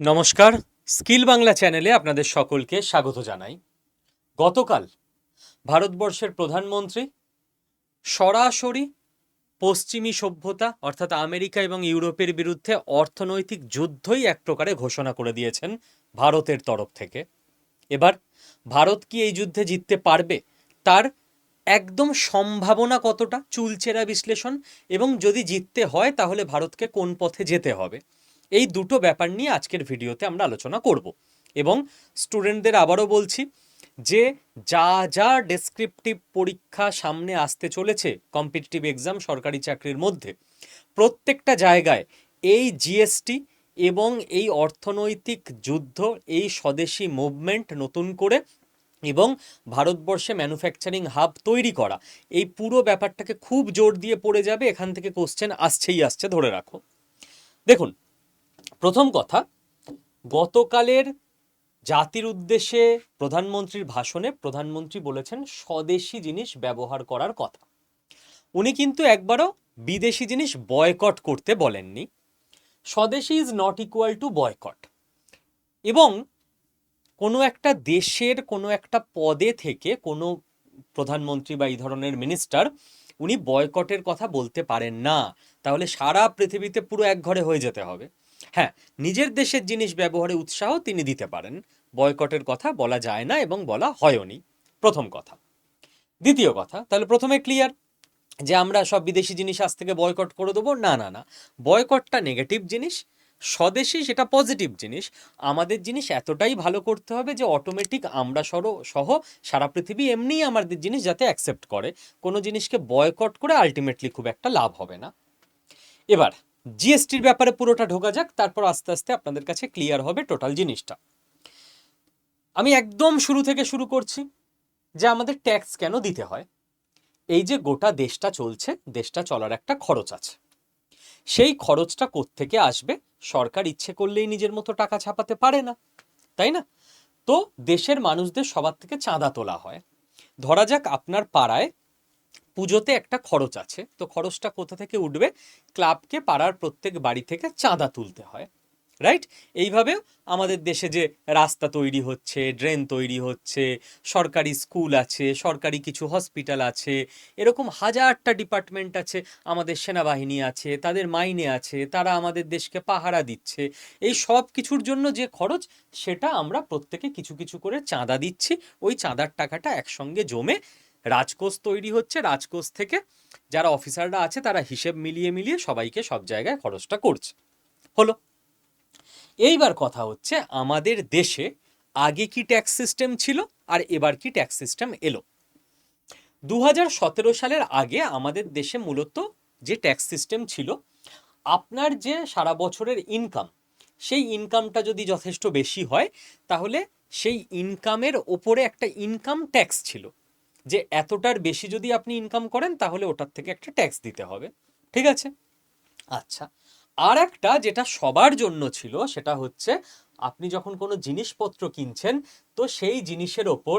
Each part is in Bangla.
নমস্কার, স্কিল বাংলা চ্যানেলে আপনাদের সকলকে স্বাগত জানাই। গতকাল ভারতবর্ষের প্রধানমন্ত্রী সরাসরি পশ্চিমী সভ্যতা, অর্থাৎ আমেরিকা এবং ইউরোপের বিরুদ্ধে অর্থনৈতিক যুদ্ধই এক প্রকারে ঘোষণা করে দিয়েছেন ভারতের তরফ থেকে। এবার ভারত কি এই যুদ্ধে জিততে পারবে? তার একদম সম্ভাবনা কতটা? চুলচেরা বিশ্লেষণ। এবং যদি জিততে হয়, তাহলে ভারতকে কোন পথে যেতে হবে? এই দুটো ব্যাপার নিয়ে আজকের ভিডিওতে আমরা আলোচনা করব। এবং স্টুডেন্টদের আবারও বলছি যে যা যা ডেসক্রিপটিভ পরীক্ষা সামনে আসতে চলেছে কম্পিটিটিভ এক্সাম সরকারি চাকরির মধ্যে, প্রত্যেকটা জায়গায় এই জিএসটি এবং এই অর্থনৈতিক যুদ্ধ, এই স্বদেশি মুভমেন্ট নতুন করে এবং ভারতবর্ষে ম্যানুফ্যাকচারিং হাব তৈরি করা, এই পুরো ব্যাপারটাকে খুব জোর দিয়ে পড়ে যাবে, এখান থেকে কোশ্চেন আসছেই আসছে, ধরে রাখো। দেখুন প্রথম কথা, গতকালের জাতির উদ্দেশ্যে প্রধানমন্ত্রীর ভাষণে প্রধানমন্ত্রী বলেছেন স্বদেশি জিনিস ব্যবহার করার কথা। উনি কিন্তু একবারও বিদেশি জিনিস বয়কট করতে বলেননি। Swadeshi is not equal to boycott এবং কোনো একটা দেশের কোনো একটা পদে থেকে কোনো প্রধানমন্ত্রী বা এই ধরনের মিনিস্টার উনি বয়কটের কথা বলতে পারেন না। তাহলে সারা পৃথিবীতে পুরো এক ঘরে হয়ে যেতে হবে। হ্যাঁ নিজের দেশের জিনিস ব্যবহারে উৎসাহ তিনি দিতে পারেন। বয়কটের কথা বলা যায় না এবং বলা হয়নি। প্রথম কথা। দ্বিতীয় কথা, তাহলে প্রথমে ক্লিয়ার যে আমরা সব বিদেশি জিনিস আজ থেকে বয়কট করে দেবো। না না না। বয়কটটা নেগেটিভ জিনিস, স্বদেশি সেটা পজিটিভ জিনিস। আমাদের জিনিস এতটাই ভালো করতে হবে যে অটোমেটিক আমরা সর, সহ সারা পৃথিবী এমনিই আমাদের জিনিস যাতে অ্যাকসেপ্ট করে। কোনো জিনিসকে বয়কট করে আলটিমেটলি খুব একটা লাভ হবে না। এবার জিএসটির ব্যাপারে পুরোটা ঢোকা যাক, তারপর আস্তে আস্তে আপনাদের কাছে ক্লিয়ার হবে টোটাল জিনিসটা। আমি একদম শুরু থেকে শুরু করছি যে আমাদের ট্যাক্স কেন দিতে হয়। এই যে গোটা দেশটা চলছে, দেশটা চলার একটা খরচ আছে। সেই খরচটা কোত্থেকে আসবে? সরকার ইচ্ছে করলেই নিজের মতো টাকা ছাপাতে পারে না, তাই না? তো দেশের মানুষদের সবার থেকে চাঁদা তোলা হয়। ধরা যাক আপনার পাড়ায় পুজোতে একটা খরচ আছে। তো খরচটা কোথা থেকে উঠবে? ক্লাবকে পাড়ার প্রত্যেক বাড়ি থেকে চাঁদা তুলতে হয়। রাইট এইভাবে আমাদের দেশে যে রাস্তা তৈরি হচ্ছে, ড্রেন তৈরি হচ্ছে, সরকারি স্কুল আছে, সরকারি কিছু হসপিটাল আছে, এরকম হাজারটা ডিপার্টমেন্ট আছে, আমাদের সেনাবাহিনী আছে, তাদের মাইনে আছে, তারা আমাদের দেশকে পাহারা দিচ্ছে। এই সব কিছুর জন্য যে খরচ, সেটা আমরা প্রত্যেকে কিছু কিছু করে চাঁদা দিচ্ছি। ওই চাঁদার টাকাটা একসঙ্গে জমে রাজকোষ তৈরি হচ্ছে, রাজকোষ থেকে যারা অফিসাররা আছে তারা হিসেব মিলিয়ে মিলিয়ে সবাইকে সব জায়গায় খরচটা করছে। হলো। এইবার কথা হচ্ছে, আমাদের দেশে আগে কি ট্যাক্স সিস্টেম ছিল আর এবার কি ট্যাক্স সিস্টেম এলো? দু হাজার সতেরো সালের আগে আমাদের দেশে মূলত যে ট্যাক্স সিস্টেম ছিল, আপনার যে সারা বছরের ইনকাম সেই ইনকামটা যদি যথেষ্ট বেশি হয়, তাহলে সেই ইনকামের ওপরে একটা ইনকাম ট্যাক্স ছিল। যে এতটার বেশি যদি আপনি ইনকাম করেন, তাহলে ওটার থেকে একটা ট্যাক্স দিতে হবে। ঠিক আছে? আচ্ছা আর একটা যেটা সবার জন্য ছিল, সেটা হচ্ছে আপনি যখন কোনো জিনিসপত্র কিনছেন, তো সেই জিনিসের ওপর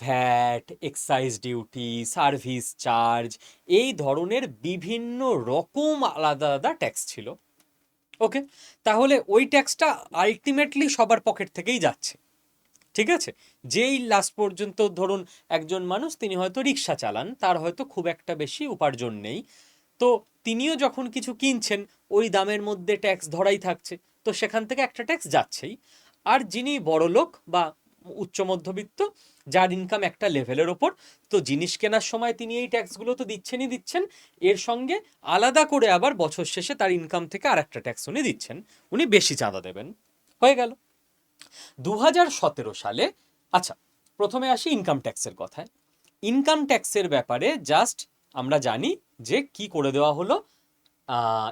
VAT excise duty service charge এই ধরনের বিভিন্ন রকম আলাদা আলাদা ট্যাক্স ছিল। ওকে তাহলে ওই ট্যাক্সটা আলটিমেটলি সবার পকেট থেকেই যাচ্ছে। ঠিক আছে? যেই লাস্ট পর্যন্ত ধরুন একজন মানুষ তিনি হয়তো রিক্সা চালান, তার হয়তো খুব একটা বেশি উপার্জন নেই। তো তিনিও যখন কিছু কিনছেন, ওই দামের মধ্যে ট্যাক্স ধরাই থাকছে। তো সেখান থেকে একটা ট্যাক্স যাচ্ছেই। আর যিনি বড় লোক বা উচ্চ মধ্যবিত্ত, যার ইনকাম একটা লেভেলের ওপর, তো জিনিস কেনার সময় তিনি এই ট্যাক্সগুলো তো দিচ্ছেনই দিচ্ছেন। এর সঙ্গে আলাদা করে আবার বছর শেষে তার ইনকাম থেকে আর একটা ট্যাক্স উনি দিচ্ছেন। উনি বেশি চাঁদা দেবেন। হয়ে গেল। দু হাজার সতেরো সালে আচ্ছা প্রথমে আসি ইনকাম ট্যাক্সের কথায়। ইনকাম ট্যাক্সের ব্যাপারে জাস্ট আমরা জানি যে কি করে দেওয়া হলো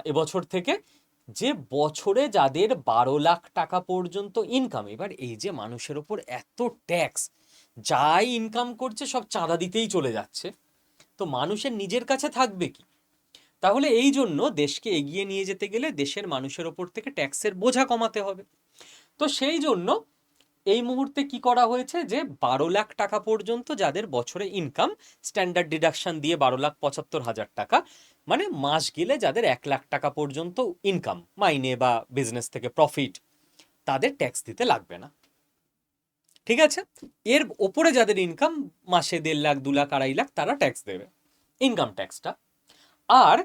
এবছর থেকে, যে বছরে যাদের বারো লাখ টাকা পর্যন্ত ইনকাম এবার এই যে মানুষের ওপর এত ট্যাক্স যাই ইনকাম করছে সব চাঁদা দিতেই চলে যাচ্ছে। তো মানুষের নিজের কাছে থাকবে কি? তাহলে এই জন্য দেশকে এগিয়ে নিয়ে যেতে গেলে দেশের মানুষের ওপর থেকে ট্যাক্সের বোঝা কমাতে হবে। তো সেই জন্য এই মুহূর্তে কি করা হয়েছে যে বারো লাখ টাকা পর্যন্ত যাদের বছরে ইনকাম স্ট্যান্ডার্ড ডিডাকশন দিয়ে বারো লাখ পঁচাত্তর হাজার টাকা মানে মাস গেলে যাদের এক লাখ টাকা পর্যন্ত ইনকাম মাইনে বা বিজনেস থেকে প্রফিট তাদের ট্যাক্স দিতে লাগবে না। ঠিক আছে? এর ওপরে যাদের ইনকাম মাসে দেড় লাখ, দু লাখ, আড়াই লাখ, তারা ট্যাক্স দেবে ইনকাম ট্যাক্সটা আর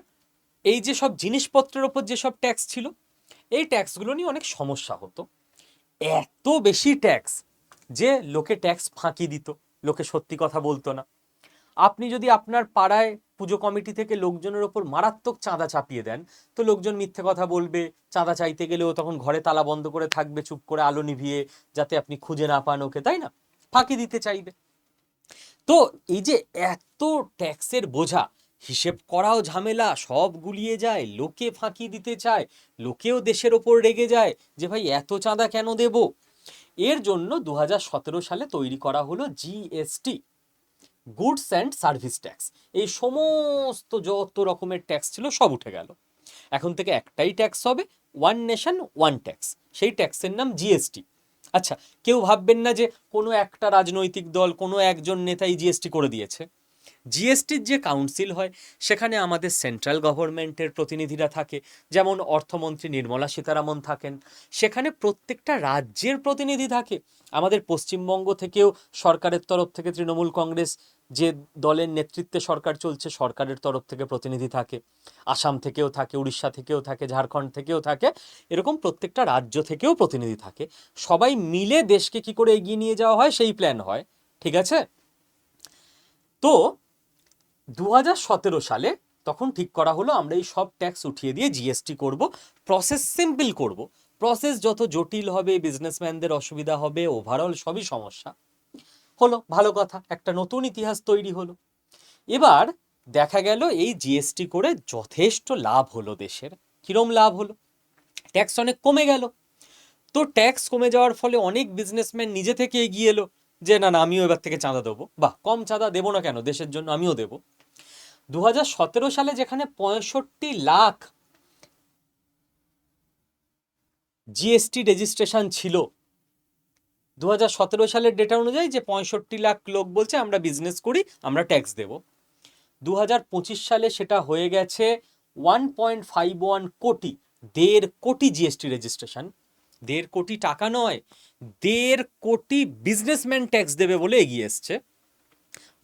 এই যে সব জিনিসপত্রের ওপর যেসব ট্যাক্স ছিল, এই ট্যাক্সগুলো নিয়ে অনেক সমস্যা হতো। এত বেশি ট্যাক্স যে লোকে ট্যাক্স ফাঁকি দিত, লোকে সত্যি কথা বলতো না। আপনি যদি আপনার পাড়ায় পুজো কমিটি থেকে লোকজনের ওপর মারাত্মক চাঁদা চাপিয়ে দেন, তো লোকজন মিথ্যে কথা বলবে, চাঁদা চাইতে গেলেও তখন ঘরে তালা বন্ধ করে থাকবে, চুপ করে আলো নিভিয়ে যাতে আপনি খুঁজে না পান ওকে, তাই না? ফাঁকি দিতে চাইবে। তো এই যে এত ট্যাক্সের বোঝা হিসেব করাও ঝামেলা, সব গুলিয়ে যায়, লোকে ফাঁকি দিতে চায়, লোকেও দেশের ওপর রেগে যায় যে ভাই এত চাঁদা কেন দেব? এর জন্য দু হাজার সতেরো সালে তৈরি করা হলো GST goods and service tax. এই সমস্ত যত রকমের ট্যাক্স ছিল সব উঠে গেল। এখন থেকে একটাই ট্যাক্স হবে, ওয়ান নেশন, ওয়ান ট্যাক্স। সেই ট্যাক্সের নাম জিএসটি আচ্ছা কেউ ভাববেন না যে কোনো একটা রাজনৈতিক দল কোনো একজন নেতাই জিএসটি করে দিয়েছে। জিএসটির যে কাউন্সিল হয়, সেখানে আমাদের সেন্ট্রাল গভর্নমেন্টের প্রতিনিধিরা থাকে। যেমন অর্থমন্ত্রী নির্মলা সীতারামন থাকেন। সেখানে প্রত্যেকটা রাজ্যের প্রতিনিধি থাকে। আমাদের পশ্চিমবঙ্গ থেকেও সরকারের তরফ থেকে তৃণমূল কংগ্রেস, যে দলের নেতৃত্বে সরকার চলছে, সরকারের তরফ থেকে প্রতিনিধি থাকে। আসাম থেকেও থাকে, উড়িষ্যা থেকেও থাকে, ঝাড়খণ্ড থেকেও থাকে। এরকম প্রত্যেকটা রাজ্য থেকেও প্রতিনিধি থাকে। সবাই মিলে দেশকে কি করে এগিয়ে নিয়ে যাওয়া হয়, সেই প্ল্যান হয়। ঠিক আছে? তো দু হাজার সতেরো সালে তখন ঠিক করা হলো, আমরা এই সব ট্যাক্স উঠিয়ে দিয়ে জিএসটি করব প্রসেস সিম্পল করব। প্রসেস যত জটিল হবে বিজনেসম্যানদের অসুবিধা হবে ওভারঅল সবই সমস্যা। হলো, ভালো কথা, একটা নতুন ইতিহাস তৈরি হলো। এবার দেখা গেল এই জিএসটি করে যথেষ্ট লাভ হলো দেশের। কিরম লাভ হলো? ট্যাক্স অনেক কমে গেল। তো ট্যাক্স কমে যাওয়ার ফলে অনেক বিজনেসম্যান নিজে থেকে এগিয়ে এলো। যে, না না, আমিও এবার থেকে চাঁদা দেবো। বাহ, কম চাঁদা দেবো না কেন? দেশের জন্য আমিও দেবো। দু হাজার সতেরো সালে যেখানে পঁয়ষট্টি লাখ জিএসটি রেজিস্ট্রেশন ছিল দু সতেরো সালের ডেটা অনুযায়ী যে পঁয়ষট্টি লাখ লোক বলছে, আমরা বিজনেস করি, আমরা ট্যাক্স দেব। দু হাজার পঁচিশ সালে সেটা হয়ে গেছে ওয়ান পয়েন্ট ফাইভ ওয়ান কোটি, দেড় কোটি জিএসটি রেজিস্ট্রেশন দেড় কোটি টাকা নয়, দেড় কোটি বিজনেসম্যান ট্যাক্স দেবে বলে এগিয়ে এসছে।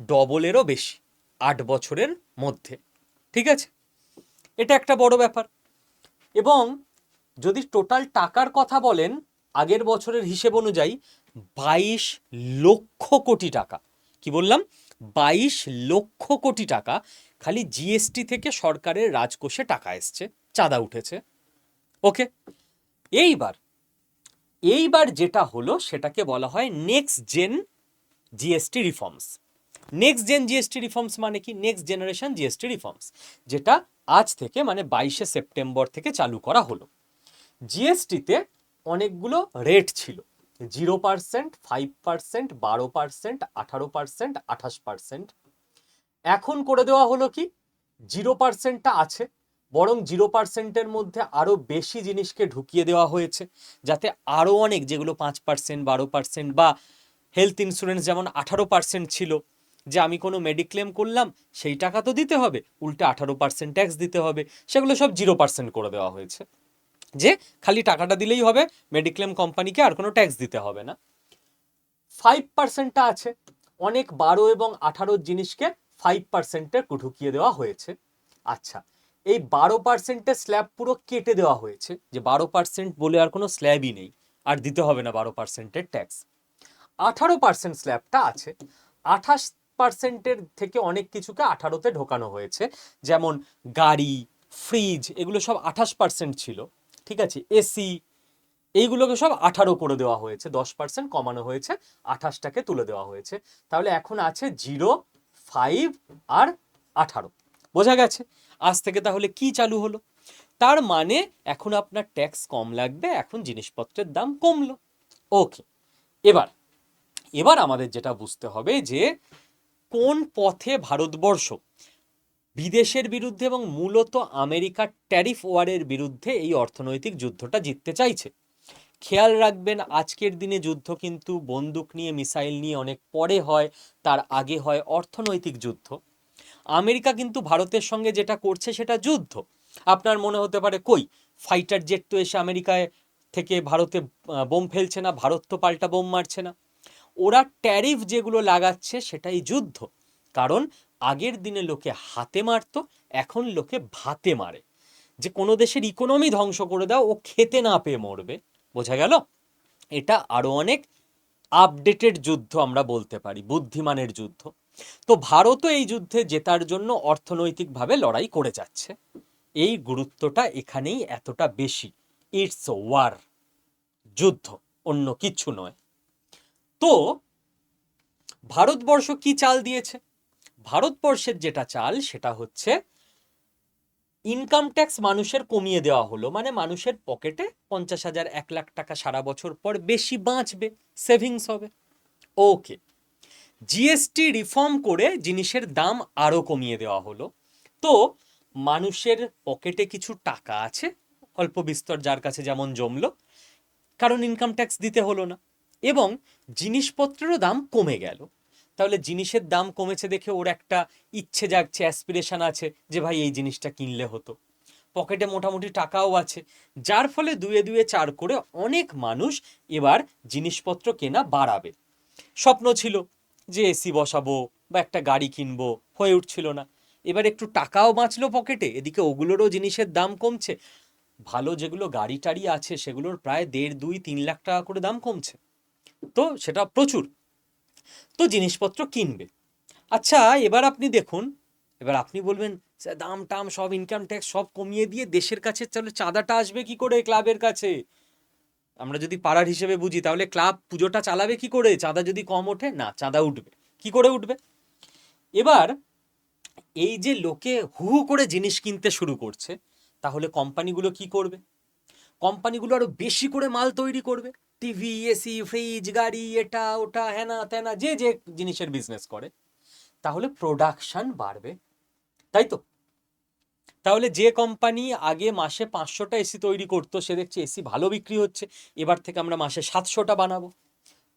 ডবলেরও বেশি আট বছরের মধ্যে, ঠিক আছে? এটা একটা বড় ব্যাপার। এবং যদি টোটাল টাকার কথা বলেন, আগের বছরের হিসেব অনুযায়ী বাইশ লক্ষ কোটি টাকা। কি বললাম? বাইশ লক্ষ কোটি টাকা। খালি জিএসটি থেকে সরকারের রাজকোষে টাকা এসছে, চাঁদা উঠেছে। ওকে? এইবার এইবার যেটা হলো সেটাকে বলা হয় next gen GST reforms next gen GST reforms মানে কি? নেক্সট জেনারেশন জিএসটি রিফর্মস যেটা আজ থেকে মানে বাইশে সেপ্টেম্বর থেকে চালু করা হলো। জিএসটিতে অনেকগুলো রেট ছিল। জিরো পার্সেন্ট ফাইভ পার্সেন্ট বারো পার্সেন্ট আঠারো পার্সেন্ট আঠাশ পার্সেন্ট এখন করে দেওয়া হলো কি? জিরো পার্সেন্টটা আছে। বরং জিরো পার্সেন্টের মধ্যে আরও বেশি জিনিসকে ঢুকিয়ে দেওয়া হয়েছে, যাতে আরও অনেক যেগুলো পাঁচ পার্সেন্ট, বারো পার্সেন্ট বা হেলথ ইন্স্যুরেন্স যেমন আঠারো পার্সেন্ট ছিল, যে আমি কোনো মেডিক্লেম করলাম, সেই টাকা তো দিতে হবে, উল্টে আঠারো পার্সেন্ট ট্যাক্স দিতে হবে, সেগুলো সব জিরো পার্সেন্ট করে দেওয়া হয়েছে। যে খালি টাকাটা দিলেই হবে মেডিক্লেম কোম্পানিকে আর কোনো ট্যাক্স দিতে হবে না। ফাইভ পার্সেন্টটা আছে, অনেক বারো এবং আঠারোর জিনিসকে ফাইভ পার্সেন্টে ঢুকিয়ে দেওয়া হয়েছে। আচ্ছা এই বারো পার্সেন্টের স্ল্যাব পুরো কেটে দেওয়া হয়েছে, যে বারো পার্সেন্ট বলে আর কোনো স্ল্যাবই নেই, আর দিতে হবে না বারো পার্সেন্টের ট্যাক্স। আঠারো পার্সেন্ট স্ল্যাবটা আছে, আঠাশ পার্সেন্টের থেকে অনেক কিছুকে আঠারোতে ঢোকানো হয়েছে, যেমন গাড়ি, ফ্রিজ, এগুলো সব আঠাশ পার্সেন্ট ছিল, ঠিক আছে, এসি, এইগুলোকে সব আঠারো করে দেওয়া হয়েছে, দশ পার্সেন্ট কমানো হয়েছে, আঠাশটাকে তুলে দেওয়া হয়েছে, তাহলে এখন আছে জিরো, ফাইভ আর আঠারো, বোঝা গেছে? আজ থেকে তাহলে কি চালু হলো? তার মানে এখন আপনার ট্যাক্স কম লাগবে, এখন জিনিসপত্রের দাম কমলো। ওকে এবার এবার আমাদের যেটা বুঝতে হবে যে কোন পথে ভারতবর্ষ বিদেশের বিরুদ্ধে এবং মূলত আমেরিকার ট্যারিফ ওয়ারের বিরুদ্ধে এই অর্থনৈতিক যুদ্ধটা জিততে চাইছে। খেয়াল রাখবেন, আজকের দিনে যুদ্ধ কিন্তু বন্দুক নিয়ে, মিসাইল নিয়ে অনেক পরে হয়, তার আগে হয় অর্থনৈতিক যুদ্ধ। আমেরিকা কিন্তু ভারতের সঙ্গে যেটা করছে সেটা যুদ্ধ। আপনার মনে হতে পারে, কই? ফাইটার জেট তো এসে আমেরিকায় থেকে ভারতে বোম ফেলছে না, ভারত তো পাল্টা বোম মারছে না। ওরা ট্যারিফ যেগুলো লাগাচ্ছে সেটাই যুদ্ধ। কারণ আগের দিনে লোকে হাতে মারতো, এখন লোকে ভাতে মারে। যে কোনো দেশের ইকোনমি ধ্বংস করে দাও, ও খেতে না পেয়ে মরবে। বোঝা গেল? এটা আরও অনেক আপডেটেড যুদ্ধ আমরা বলতে পারি, বুদ্ধিমানের যুদ্ধ। তো ভারতও এই যুদ্ধে জেতার জন্য অর্থনৈতিকভাবে লড়াই করে যাচ্ছে। এই গুরুত্বটা এখানেই এতটা বেশি। ইটস ওয়ার যুদ্ধ, অন্য কিছু নয়। তো ভারতবর্ষ কি চাল দিয়েছে? ভারতবর্ষের যেটা চাল, সেটা হচ্ছে ইনকাম ট্যাক্স মানুষের কমিয়ে দেওয়া হলো। মানে মানুষের পকেটে পঞ্চাশ হাজার, এক লাখ টাকা সারা বছর পর বেশি বাঁচবে সেভিংস হবে। ওকে জিএসটি রিফর্ম করে জিনিসের দাম আরও কমিয়ে দেওয়া হলো। তো মানুষের পকেটে কিছু টাকা আছে, অল্প বিস্তর যার কাছে যেমন জমলো, কারণ ইনকাম ট্যাক্স দিতে হলো না। এবং জিনিসপত্রেরও দাম কমে গেল। তাহলে জিনিসের দাম কমেছে দেখে ওর একটা ইচ্ছে জাগছে অ্যাসপিরেশন আছে যে ভাই এই জিনিসটা কিনলে হতো। পকেটে মোটামুটি টাকাও আছে, যার ফলে দুয়ে দুয়ে চার করে অনেক মানুষ এবার জিনিসপত্র কেনা বাড়াবে। স্বপ্ন ছিল যে এসি বসাবো বা একটা গাড়ি কিনবো, হয়ে উঠছিল না। এবার একটু টাকাও বাঁচলো পকেটে, এদিকে ওগুলোরও জিনিসের দাম কমছে। ভালো যেগুলো গাড়ি টাড়ি আছে, সেগুলোর প্রায় দেড়, দুই, তিন লাখ টাকা করে দাম কমছে। তো সেটা প্রচুর। তো জিনিসপত্র কিনবে। আচ্ছা এবার আপনি দেখুন, এবার আপনি বলবেন দাম টাম সব ইনকাম ট্যাক্স সব কমিয়ে দিয়ে দেশের কাছে তাহলে চাঁদাটা আসবে কি করে ক্লাবের কাছে? আমরা যদি পাড়ার হিসেবে বুঝি, তাহলে ক্লাব পুজোটা চালাবে কি করে? চাঁদা যদি কম ওঠে, না, চাঁদা উঠবে। কি করে উঠবে? এবার এই যে লোকে হু হু করে জিনিস কিনতে শুরু করছে, তাহলে কোম্পানিগুলো কি করবে? কোম্পানিগুলো আরও বেশি করে মাল তৈরি করবে। টিভি, এসি, ফ্রিজ, গাড়ি, এটা, ওটা হ্যানা ত্যানা যে যে জিনিসের বিজনেস করে, তাহলে প্রোডাকশন বাড়বে। তাই তো? তাহলে যে কোম্পানি আগে মাসে পাঁচশোটা এসি তৈরি করতো, সে দেখছে এসি ভালো বিক্রি হচ্ছে, এবার থেকে আমরা মাসে সাতশোটা বানাবো।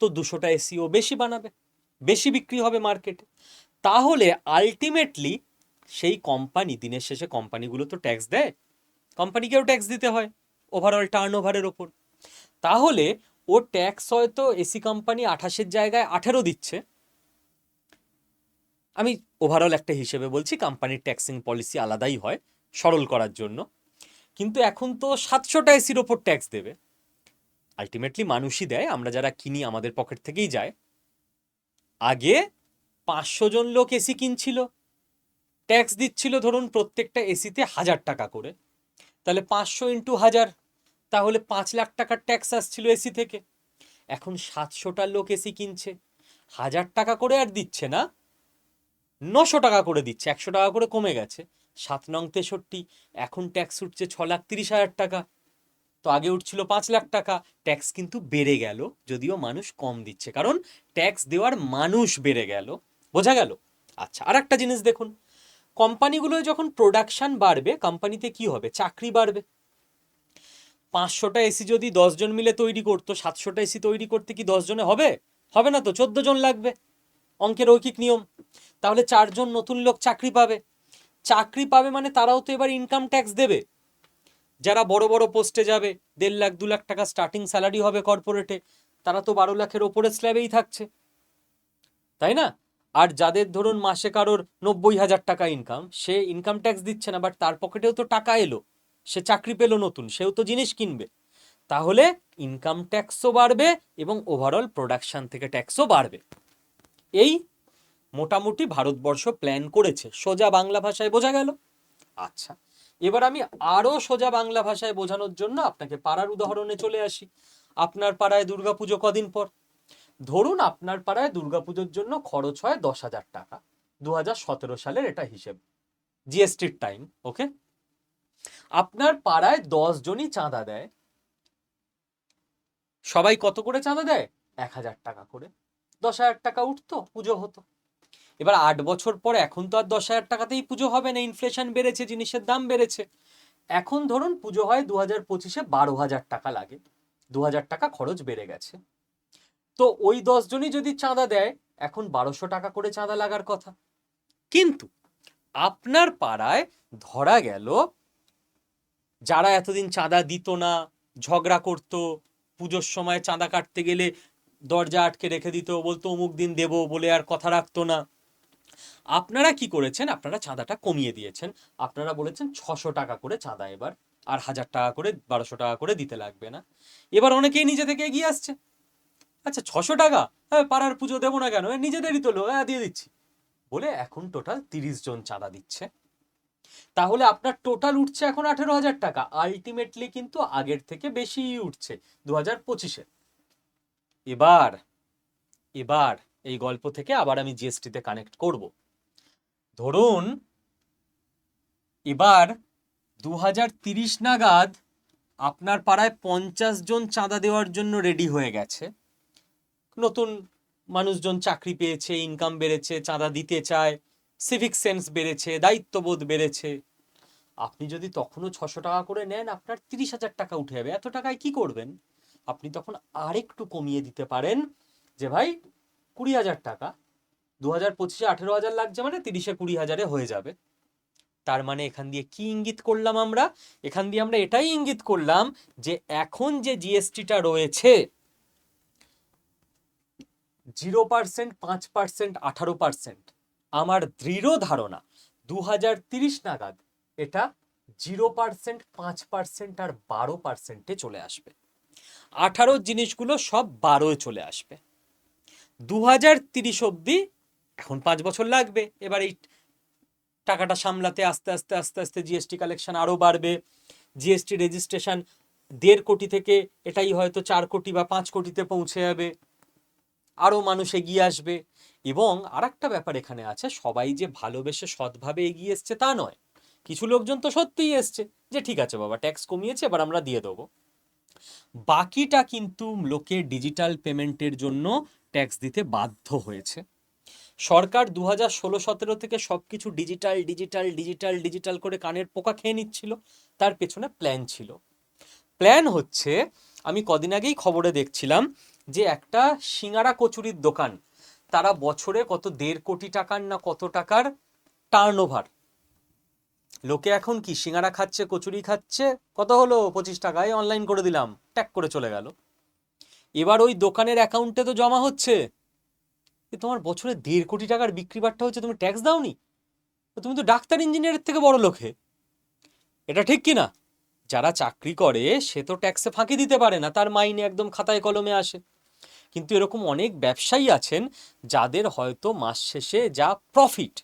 তো দুশোটা এসিও বেশি বানাবে, বেশি বিক্রি হবে মার্কেটে তাহলে আলটিমেটলি সেই কোম্পানি দিনের শেষে কোম্পানিগুলো তো ট্যাক্স দেয়। কোম্পানিকেও ট্যাক্স দিতে হয় ওভারঅল টার্ন ওভারের ওপর। তাহলে ও ট্যাক্স হয়তো এসি কোম্পানি আঠাশের জায়গায় আঠেরো দিচ্ছে। আমি ওভারঅল একটা হিসেবে বলছি কোম্পানির ট্যাক্সিং পলিসি আলাদাই হয়। সরল করার জন্য। কিন্তু এখন তো সাতশোটা এসির ওপর ট্যাক্স দেবে। আলটিমেটলি মানুষই দেয়, আমরা যারা কিনি আমাদের পকেট থেকেই যায়। আগে পাঁচশো জন লোক এসি কিনছিল। ট্যাক্স দিচ্ছিল ধরুন প্রত্যেকটা এসিতে হাজার টাকা করে। তাহলে পাঁচশো ইন্টু হাজার, তাহলে পাঁচ লাখ টাকার ট্যাক্স আসছিল এসি থেকে। এখন সাতশোটা লোক এসি কিনছে। হাজার টাকা করে আর দিচ্ছে না, নশো টাকা করে দিচ্ছে, একশো টাকা করে কমে গেছে। সাত নং তেষট্টি, এখন ট্যাক্স উঠছে ছ লাখ তিরিশ হাজার টাকা। তো আগে উঠছিল পাঁচ লাখ টাকা ট্যাক্স কিন্তু বেড়ে গেল, যদিও মানুষ কম দিচ্ছে। কারণ ট্যাক্স দেওয়ার মানুষ বেড়ে গেল, বোঝা গেল? আচ্ছা আর একটা জিনিস দেখুন। কোম্পানিগুলো যখন প্রোডাকশন বাড়বে, কোম্পানিতে কি হবে? চাকরি বাড়বে। পাঁচশোটা এসি যদি দশজন মিলে তৈরি করতো, সাতশোটা এসি তৈরি করতে কি দশ জনে হবে? হবে না তো, চোদ্দ জন লাগবে। অঙ্কের ঐকিক নিয়ম। তাহলে চারজন নতুন লোক চাকরি পাবে। চাকরি পাবে মানে তারাও তো এবার ইনকাম ট্যাক্স দেবে। যারা বড় বড় পোস্টে যাবে, দেড় লাখ, দু লাখ টাকা স্টার্টিং স্যালারি হবে কর্পোরেটে তারা তো বারো লাখের ওপরে স্ল্যাবেই থাকছে। তাই না? আর যাদের ধরুন মাসে কারোর নব্বই হাজার টাকা ইনকাম সে ইনকাম ট্যাক্স দিচ্ছে না বাট তার পকেটেও তো টাকা এলো। সে চাকরি পেল নতুন, সেও তো জিনিস কিনবে। তাহলে ইনকাম ট্যাক্সও বাড়বে এবং ওভারঅল প্রোডাকশান থেকে ট্যাক্সও বাড়বে। এই মোটামুটি ভারতবর্ষ প্ল্যান করেছে। সোজা বাংলা ভাষায় বোঝা গেল। আচ্ছা এবার আমি আরও সোজা বাংলা ভাষায় বোঝানোর জন্য আপনাকে পাড়ার উদাহরণে চলে আসি। আপনার পাড়ায় দুর্গাপুজো কদিন পর? ধরুন আপনার পাড়ায় দুর্গাপুজোর জন্য খরচ হয় দশ হাজার টাকা। দু হাজার সতেরো সালের এটা হিসেব। জিএসটির টাইম ওকে আপনার পাড়ায় দশ জনই চাঁদা দেয়। সবাই কত করে চাঁদা দেয়? এক হাজার টাকা করে। দশ হাজার টাকা উঠতো, পুজো হতো। এবার আট বছর পর এখন তো আর দশ হাজার টাকাতেই পুজো হবে না ইনফ্লেশন বেড়েছে, জিনিসের দাম বেড়েছে। এখন ধরুন পুজো হয় দু হাজার পঁচিশে বারো হাজার টাকা লাগে, দু হাজার টাকা খরচ বেড়ে গেছে। তো ওই দশজনই যদি চাঁদা দেয়, এখন বারোশো টাকা করে চাঁদা লাগার কথা। কিন্তু আপনার পাড়ায় ধরা গেল, যারা এতদিন চাঁদা দিত না, ঝগড়া করতো, পুজোর সময় চাঁদা কাটতে গেলে দরজা আটকে রেখে দিত, বলতো অমুক দিন দেবো বলে আর কথা রাখতো না। আপনারা কি করেছেন? আপনারা চাঁদাটা কমিয়ে দিয়েছেন। আপনারা বলেছেন ছশো টাকা করে চাঁদা এবার, আর হাজার টাকা করে, বারোশো টাকা করে দিতে লাগবে না। এবার অনেকেই নিজে থেকে এগিয়ে আসছে। আচ্ছা ছশো টাকা? হ্যাঁ পাড়ার পুজো দেবো না কেন? নিজেদেরই তো লো হ্যাঁ দিয়ে দিচ্ছি। বলে এখন টোটাল তিরিশ জন চাঁদা দিচ্ছে। তাহলে আপনার টোটাল উঠছে এখন আঠেরো হাজার টাকা। আলটিমেটলি কিন্তু আগের থেকে বেশি উঠছে, দু হাজার পঁচিশে এবার এবার এই গল্প থেকে আবার আমি জিএসটিতে কানেক্ট করব। ধরুন, এবার দু নাগাদ আপনার পাড়ায় পঞ্চাশ জন চাঁদা দেওয়ার জন্য রেডি হয়ে গেছে। নতুন মানুষজন চাকরি পেয়েছে ইনকাম বেড়েছে, চাঁদা দিতে চায় সিভিক সেন্স বেড়েছে, দায়িত্ববোধ বেড়েছে। আপনি যদি তখনও ছশো টাকা করে নেন, আপনার তিরিশ হাজার টাকা উঠে যাবে। এত টাকায় কি করবেন? আপনি তখন আরেকটু কমিয়ে দিতে পারেন যে, ভাই কুড়ি হাজার টাকা। দু হাজার পঁচিশে আঠেরো হাজার লাগছে মানে তিরিশে কুড়ি হাজারে হয়ে যাবে। তার মানে এখান দিয়ে কি ইঙ্গিত করলাম আমরা? এখান দিয়ে আমরা এটাই ইঙ্গিত করলাম যে এখন যে জিএসটিটা রয়েছে, জিরো পার্সেন্ট, পাঁচ পার্সেন্ট, আঠারো পার্সেন্ট, আমার দৃঢ় ধারণা দু হাজার তিরিশ নাগাদ এটা জিরো পার্সেন্ট, পাঁচ পার্সেন্ট আর বারো পার্সেন্টে চলে আসবে। আঠারো জিনিসগুলো সব বারোয় চলে আসবে। দু হাজার তিরিশ অব্দি এখন পাঁচ বছর লাগবে। এবার এই টাকাটা সামলাতে আস্তে আস্তে আস্তে আস্তে জিএসটি কালেকশন আরও বাড়বে। জিএসটি রেজিস্ট্রেশন দেড় কোটি থেকে এটাই হয়তো চার কোটি বা পাঁচ কোটিতে পৌঁছে যাবে। আরও মানুষ এগিয়ে আসবে। এবং আর একটা ব্যাপার এখানে আছে, সবাই যে ভালোবেসে সৎভাবে এগিয়ে এসছে তা নয়। কিছু লোকজন তো সত্যিই এসছে যে, ঠিক আছে বাবা ট্যাক্স কমিয়েছে, এবার আমরা দিয়ে দেবো। বাকিটা কিন্তু লোকে ডিজিটাল পেমেন্টের জন্য ট্যাক্স দিতে বাধ্য হয়েছে। সরকার দু হাজার ষোলো সতেরো থেকে সব কিছু ডিজিটাল ডিজিটাল ডিজিটাল ডিজিটাল করে কানের পোকা খেয়ে নিচ্ছিল। তার পেছনে প্ল্যান ছিল। প্ল্যান হচ্ছে, আমি কদিন আগেই খবরে দেখছিলাম যে একটা সিঙ্গারা কচুরির দোকান, তারা বছরে কত দেড় কোটি টাকার না কত টাকার টার্ন ওভার লোকে এখন কি সিঙ্গারা খাচ্ছে, কচুরি খাচ্ছে? কত হলো? পঁচিশ টাকায় অনলাইন করে দিলাম ট্যাগ করে চলে গেল। এবার ওই দোকানের অ্যাকাউন্টে তো জমা হচ্ছে। তোমার বছরে দেড় কোটি টাকার বিক্রি বাট্টা হচ্ছে, তুমি ট্যাক্স দাওনি? তুমি তো ডাক্তার ইঞ্জিনিয়ারের থেকে বড় লোকে। এটা ঠিক কি না? যারা চাকরি করে, সে তো ট্যাক্সে ফাঁকি দিতে পারে না, তার মাইনে একদম খাতায় কলমে আসে। কিন্তু এরকম অনেক ব্যবসায়ী আছেন, যাদের হয়তো মাস শেষে যা প্রফিট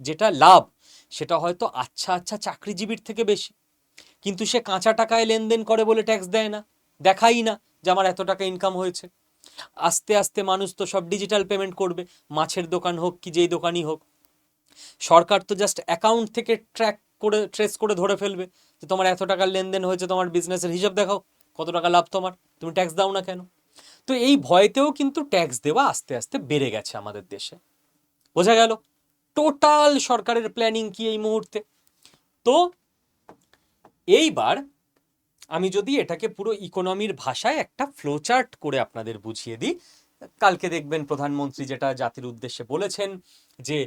যেটা লাভ, সেটা হয়তো আচ্ছা আচ্ছা চাকরিজীবীর থেকে বেশি। কিন্তু সে কাঁচা টাকায় লেনদেন করে বলে ট্যাক্স দেয় না, দেখাই না। যে আমার এত টাকা ইনকাম হয়েছে। আস্তে আস্তে মানুষ তো সব ডিজিটাল পেমেন্ট করবে, মাছের দোকান হোক কি যেই দোকানই হোক। সরকার তো জাস্ট অ্যাকাউন্ট থেকে ট্র্যাক করে ট্রেস করে ধরে ফেলবে যে তোমার এত টাকার লেনদেন হয়েছে, তোমার বিজনেসের হিসাব দেখাও, কত টাকা লাভ তোমার, তুমি ট্যাক্স দাও না কেন? তো এই ভয়তেও কিন্তু ট্যাক্স দেওয়া আস্তে আস্তে বেড়ে গেছে আমাদের দেশে। বোঝা গেল? টোটাল সরকারের প্ল্যানিং কি এই মুহূর্তে? তো এইবার আমি যদি এটাকে পুরো ইকোনমির ভাষায় একটা ফ্লোচার্ট করে আপনাদের বুঝিয়ে দিই, কালকে দেখবেন প্রধানমন্ত্রী যেটা জাতির উদ্দেশ্যে বলেছেন যে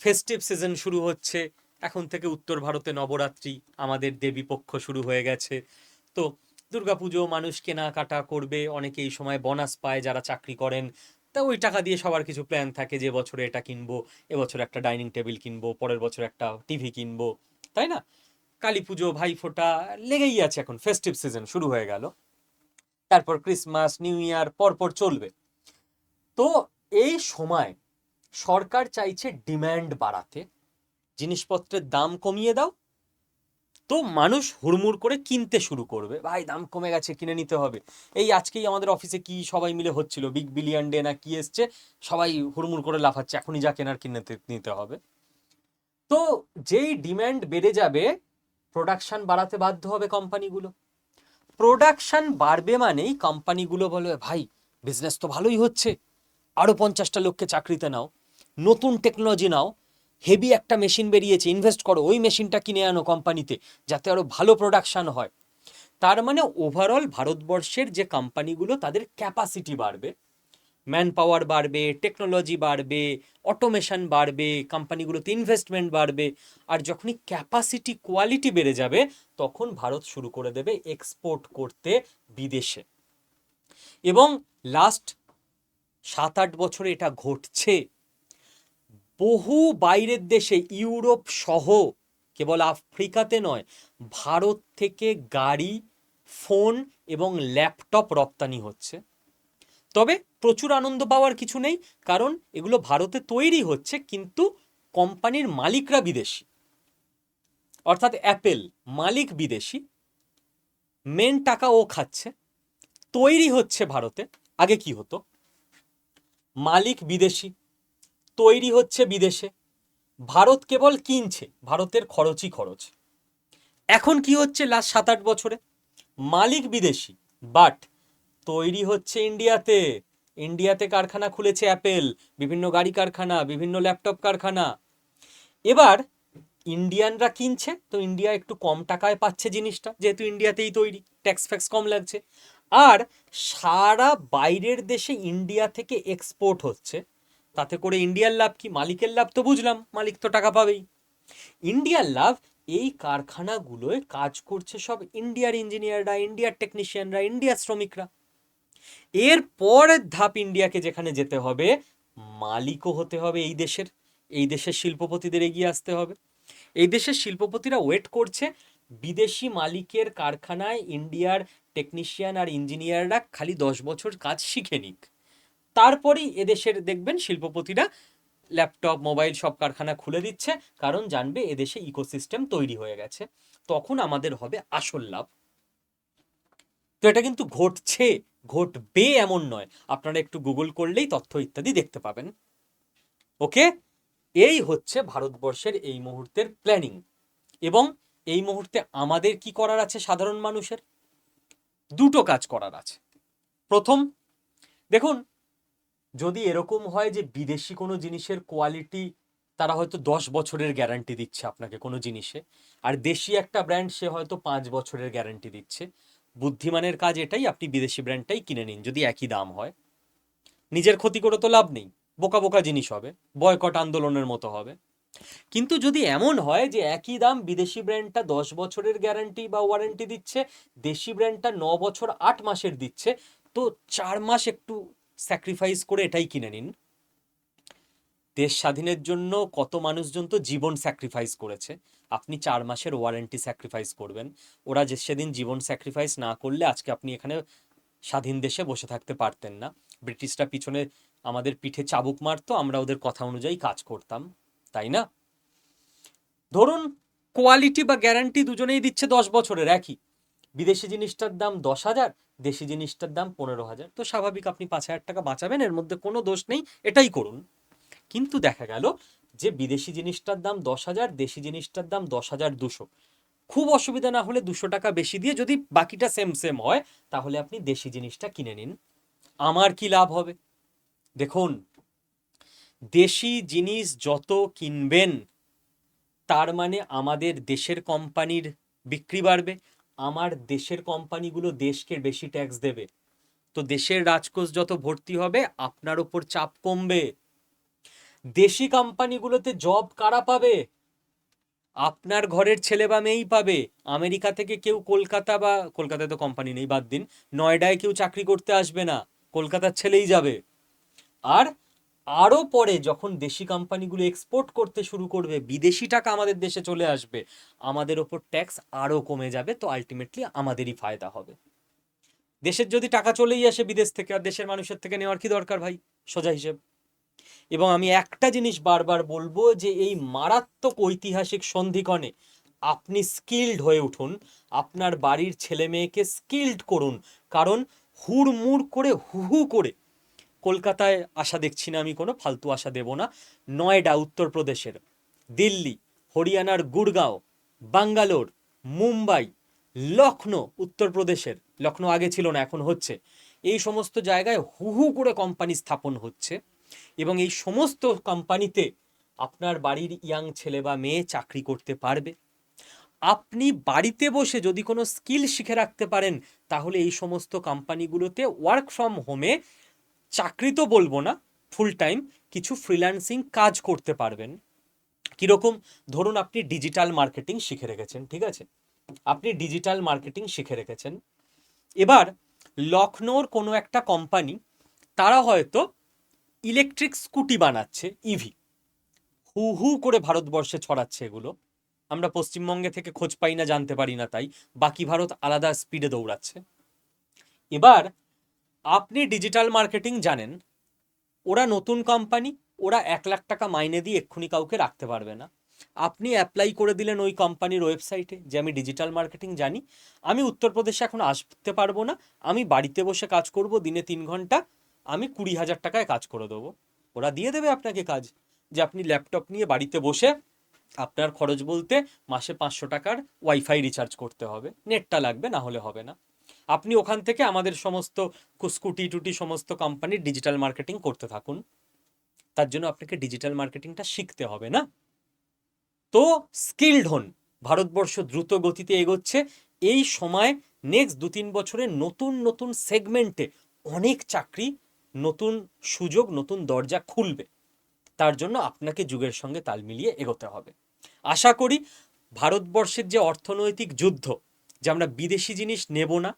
ফেস্টিভ সিজন শুরু হচ্ছে, এখন থেকে উত্তর ভারতে নবরাত্রি, আমাদের দেবী পক্ষ শুরু হয়ে গেছে। তো দুর্গাপুজো মানুষ কেনাকাটা করবে, অনেকে এই সময় বোনাস পায় যারা চাকরি করেন। তা ওই টাকা দিয়ে সবার কিছু প্ল্যান থাকে যে বছরে এটা কিনবো এবছর একটা ডাইনিং টেবিল কিনবো, পরের বছর একটা টিভি কিনবো, তাই না? কালী পুজো ভাইফোঁটা লেগেই আছে এখন। ফেস্টিভ সিজন শুরু হয়ে গেল। তারপর ক্রিসমাস নিউ ইয়ার পরপর চলবে। তো এই সময় সরকার চাইছে ডিম্যান্ড বাড়াতে। জিনিসপত্রের দাম কমিয়ে দাও। তো মানুষ হুড়মুড় করে কিনতে শুরু করবে। ভাই, দাম কমে গেছে, কিনে নিতে হবে। এই আজকেই আমাদের অফিসে কি সবাই মিলে হচ্ছিল? বিগ বিলিয়ন ডে না কি এসছে? সবাই হুড়মুড় করে লাফাচ্ছে। এখনই যা কেনার কিনে নিতে হবে। তো যেই ডিম্যান্ড বেড়ে যাবে প্রোডাকশন বাড়াতে বাধ্য হবে কোম্পানিগুলো প্রোডাকশন বাড়বে মানেই কোম্পানিগুলো বলবে ভাই বিজনেস তো ভালোই হচ্ছে। আরও পঞ্চাশটা লোককে চাকরিতে নাও। নতুন টেকনোলজি নাও। হেভি একটা মেশিন বেরিয়েছে ইনভেস্ট করো। ওই মেশিনটা কিনে আনো কোম্পানিতে যাতে আরও ভালো প্রোডাকশান হয়। তার মানে ওভারঅল ভারতবর্ষের যে কোম্পানিগুলো তাদের ক্যাপাসিটি বাড়বে। ম্যান পাওয়ার বাড়বে টেকনোলজি বাড়বে অটোমেশন বাড়বে কোম্পানিগুলোতে ইনভেস্টমেন্ট বাড়বে, আর যখনই ক্যাপাসিটি কোয়ালিটি বেড়ে যাবে, তখন ভারত শুরু করে দেবে এক্সপোর্ট করতে বিদেশে। এবং লাস্ট সাত আট বছরে এটা ঘটছে। বহু বাইরের দেশে, ইউরোপ সহ, কেবল আফ্রিকাতে নয়, ভারত থেকে গাড়ি ফোন এবং ল্যাপটপ রপ্তানি হচ্ছে। তবে প্রচুর আনন্দ পাওয়ার কিছু নেই, কারণ এগুলো ভারতে তৈরি হচ্ছে কিন্তু কোম্পানির মালিকরা বিদেশি। অর্থাৎ অ্যাপেল মালিক বিদেশি, মেন টাকা ও খাচ্ছে, তৈরি হচ্ছে ভারতে। আগে কি হতো? মালিক বিদেশি, তৈরি হচ্ছে বিদেশে, ভারত কেবল কিনছে, ভারতের খরচই খরচ। এখন কি হচ্ছে লাস্ট সাত আট বছরে? মালিক বিদেশি বাট তৈরি হচ্ছে ইন্ডিয়াতে। ইন্ডিয়াতে কারখানা খুলেছে অ্যাপেল, বিভিন্ন গাড়ি কারখানা, বিভিন্ন ল্যাপটপ কারখানা। এবার ইন্ডিয়ানরা কিনছে, তো ইন্ডিয়া একটু কম টাকায় পাচ্ছে জিনিসটা, যেহেতু ইন্ডিয়াতেই তৈরি ট্যাক্স ফ্যাক্স কম লাগছে। আর সারা বাইরের দেশে ইন্ডিয়া থেকে এক্সপোর্ট হচ্ছে, তাতে করে ইন্ডিয়ার লাভ কি? মালিকের লাভ তো বুঝলাম, মালিক তো টাকা পাবেই। ইন্ডিয়ার লাভ, এই কারখানাগুলোয় কাজ করছে সব ইন্ডিয়ার ইঞ্জিনিয়াররা ইন্ডিয়ার টেকনিশিয়ানরা ইন্ডিয়ার শ্রমিকরা। এর পরের ধাপ ইন্ডিয়াকে যেখানে যেতে হবে, মালিকও হতে হবে এই দেশের। এই দেশের শিল্পপতিদের এগিয়ে আসতে হবে। এই দেশের শিল্পপতিরা ওয়েট করছে। বিদেশি মালিকের কারখানায় ইন্ডিয়ার টেকনিশিয়ান আর ইঞ্জিনিয়াররা খালি দশ বছর কাজ শিখে নিক। তারপরেই এদেশের দেখবেন শিল্পপতিরা ল্যাপটপ মোবাইল সব কারখানা খুলে দিচ্ছে। কারণ জানবে এদেশে ইকোসিস্টেম তৈরি হয়ে গেছে। তখন আমাদের হবে আসল লাভ। তো এটা কিন্তু ঘটছে। ঘটবে এমন নয়। আপনারা একটু গুগল করলেই তথ্য ইত্যাদি দেখতে পাবেন। ওকে এই হচ্ছে ভারতবর্ষের এই মুহূর্তের প্ল্যানিং এবং এই মুহূর্তে আমাদের কি করার আছে সাধারণ মানুষের? দুটো কাজ করার আছে। প্রথম, দেখুন, যদি এরকম হয় যে বিদেশি কোনো জিনিসের কোয়ালিটি তারা হয়তো দশ বছরের গ্যারান্টি দিচ্ছে আপনাকে কোনো জিনিসে। আর দেশি একটা ব্র্যান্ড সে হয়তো পাঁচ বছরের গ্যারান্টি দিচ্ছে। বুদ্ধিমানের কাজ এটাই, আপনি বিদেশি ব্র্যান্ডটাই কিনে নিন যদি একই দাম হয়। নিজের ক্ষতি করে তো লাভ নেই, বোকা বোকা জিনিস হবে, বয়কট আন্দোলনের মতো হবে। কিন্তু যদি এমন হয় যে একই দাম বিদেশি ব্র্যান্ডটা দশ বছরের গ্যারান্টি বা ওয়ারেন্টি দিচ্ছে, দেশি ব্র্যান্ডটা ন বছর আট মাসের দিচ্ছে, তো চার মাস একটু স্যাক্রিফাইস করে এটাই কিনে নিন। দেশ স্বাধীনের জন্য কত মানুষজন তো জীবন স্যাক্রিফাইস করেছে। আপনি চার মাসের ওয়ারেন্টি স্যাক্রিফাইস করবেন। ওরা যে সেদিন জীবন স্যাক্রিফাইস না করলে আজকে আপনি এখানে স্বাধীন দেশে বসে থাকতে পারতেন না। ব্রিটিশরা পিছনে আমাদের পিঠে চাবুক মারতো, আমরা ওদের কথা অনুযায়ী কাজ করতাম, তাই না? ধরুন কোয়ালিটি বা গ্যারান্টি দুজনেই দিচ্ছে দশ বছরের, একই। বিদেশি জিনিসটার দাম দশ হাজার, দেশি জিনিসটার দাম পনেরো হাজার। তো স্বাভাবিক আপনি পাঁচ হাজার টাকা বাঁচাবেন, এর মধ্যে কোনো দোষ নেই, এটাই করুন। কিন্তু দেখা গেল যে বিদেশি জিনিসটার দাম দশ হাজার, দেশি জিনিসটার দাম দশ হাজার দুশো। খুব অসুবিধা না হলে দুশো টাকা বেশি দিয়ে যদি বাকিটা সেম সেম হয়, তাহলে আপনি দেশি জিনিসটা কিনে নিন। আমার কি লাভ হবে? দেখুন, দেশি জিনিস যত কিনবেন, তার মানে আমাদের দেশের কোম্পানির বিক্রি বাড়বে, আমার দেশের কোম্পানিগুলো দেশকে বেশি ট্যাক্স দেবে। তো দেশের রাজকোষ যত ভর্তি হবে, আপনার ওপর চাপ কমবে। দেশি কোম্পানিগুলোতে জব কারা পাবে? আপনার ঘরের ছেলে বা মেয়েই পাবে। আমেরিকা থেকে কেউ কলকাতা বা, কলকাতায় তো কোম্পানি নেই, বাদ দিন। নয়ডায় কেউ চাকরি করতে আসবে না। কলকাতার ছেলেই যাবে। আর আরও পরে যখন দেশি কোম্পানিগুলো এক্সপোর্ট করতে শুরু করবে, বিদেশি টাকা আমাদের দেশে চলে আসবে, আমাদের ওপর ট্যাক্স আরও কমে যাবে, তো আলটিমেটলি আমাদেরই ফায়দা হবে। দেশের যদি টাকা চলেই আসে বিদেশ থেকে, আর দেশের মানুষের থেকে নেওয়ার কি দরকার ভাই? সোজা হিসেব। এবং আমি একটা জিনিস বারবার বলব যে এই মারাত্মক ঐতিহাসিক সন্ধিক্ষণে আপনি স্কিল্ড হয়ে উঠুন, আপনার বাড়ির ছেলে মেয়েকে স্কিল্ড করুন। কারণ হুড়মুড় করে হু হু করে কলকাতায় আশা দেখছি না আমি কোনো, ফালতু আশা দেব না, নয়ডা, উত্তরপ্রদেশের, দিল্লি, হরিয়ানার গুড়গাঁও, বাঙ্গালোর, মুম্বাই, লখনৌ, উত্তরপ্রদেশের, লখনৌ আগে ছিল না, এখন হচ্ছে। এই সমস্ত জায়গায় হু হু করে কোম্পানি স্থাপন হচ্ছে। এবং এই সমস্ত কোম্পানিতে আপনার বাড়ির ইয়াং ছেলে বা মেয়ে চাকরি করতে পারবে। আপনি বাড়িতে বসে যদি কোনো স্কিল শিখে রাখতে পারেন, তাহলে এই সমস্ত কোম্পানিগুলোতে ওয়ার্ক ফ্রম হোমে চাকরি তো বলব না ফুল টাইম কিছু ফ্রিল্যান্সিং কাজ করতে পারবেন। কীরকম? ধরুন আপনি ডিজিটাল মার্কেটিং শিখে রেখেছেন, ঠিক আছে? আপনি ডিজিটাল মার্কেটিং শিখে রেখেছেন। এবার লখনৌর কোনো একটা কোম্পানি, তারা হয়তো ইলেকট্রিক স্কুটি বানাচ্ছে ইভি হু হু করে ভারতবর্ষে ছড়াচ্ছে এগুলো। আমরা পশ্চিমবঙ্গে থেকে খোঁজ পাই না, জানতে পারি না তাই। বাকি ভারত আলাদা স্পিডে দৌড়াচ্ছে। এবার আপনি ডিজিটাল মার্কেটিং জানেন, ওরা নতুন কোম্পানি ওরা এক লাখ টাকা মাইনে দিয়ে এক্ষুনি কাউকে রাখতে পারবে না। আপনি অ্যাপ্লাই করে দিলেন ওই কোম্পানির ওয়েবসাইটে যে আমি ডিজিটাল মার্কেটিং জানি। আমি উত্তরপ্রদেশে এখন আসতে পারব না। আমি বাড়িতে বসে কাজ করব, দিনে তিন ঘণ্টা। আমি কুড়ি হাজার টাকায় কাজ করে দেবো। ওরা দিয়ে দেবে আপনাকে কাজ। যে আপনি ল্যাপটপ নিয়ে বাড়িতে বসে আপনার খরচ বলতে মাসে পাঁচশো টাকার ওয়াইফাই রিচার্জ করতে হবে। নেটটা লাগবে, না হলে হবে না। আপনি ওখান থেকে আমাদের সমস্ত স্কুটি টুটি সমস্ত কোম্পানির ডিজিটাল মার্কেটিং করতে থাকুন। তার জন্য আপনাকে ডিজিটাল মার্কেটিংটা শিখতে হবে, না? তো স্কিলড হন। ভারতবর্ষ দ্রুত গতিতে এগোচ্ছে। এই সময় নেক্সট দু তিন বছরে নতুন নতুন সেগমেন্টে অনেক চাকরি নতুন সুযোগ, নতুন দরজা খুলবে। তার জন্য আপনাকে যুগের সঙ্গে তাল মিলিয়ে এগোতে হবে। আশা করি ভারতবর্ষের যে অর্থনৈতিক যুদ্ধ, যে আমরা বিদেশি জিনিস নেব না,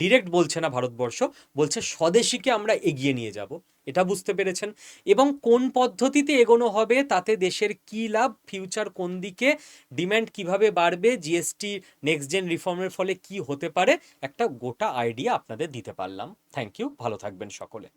ডিরেক্ট বলছে না ভারতবর্ষ, বলছে স্বদেশীকে আমরা এগিয়ে নিয়ে যাব। এটা বুঝতে পেরেছেন। এবং কোন পদ্ধতিতে এগোনো হবে, তাতে দেশের কি লাভ, ফিউচার কোন দিকে, ডিম্যান্ড কীভাবে বাড়বে, জিএসটি, নেক্সট জেন রিফর্মের ফলে কি হতে পারে, একটা গোটা আইডিয়া আপনাদের দিতে পারলাম। থ্যাংক ইউ, ভালো থাকবেন সকলে।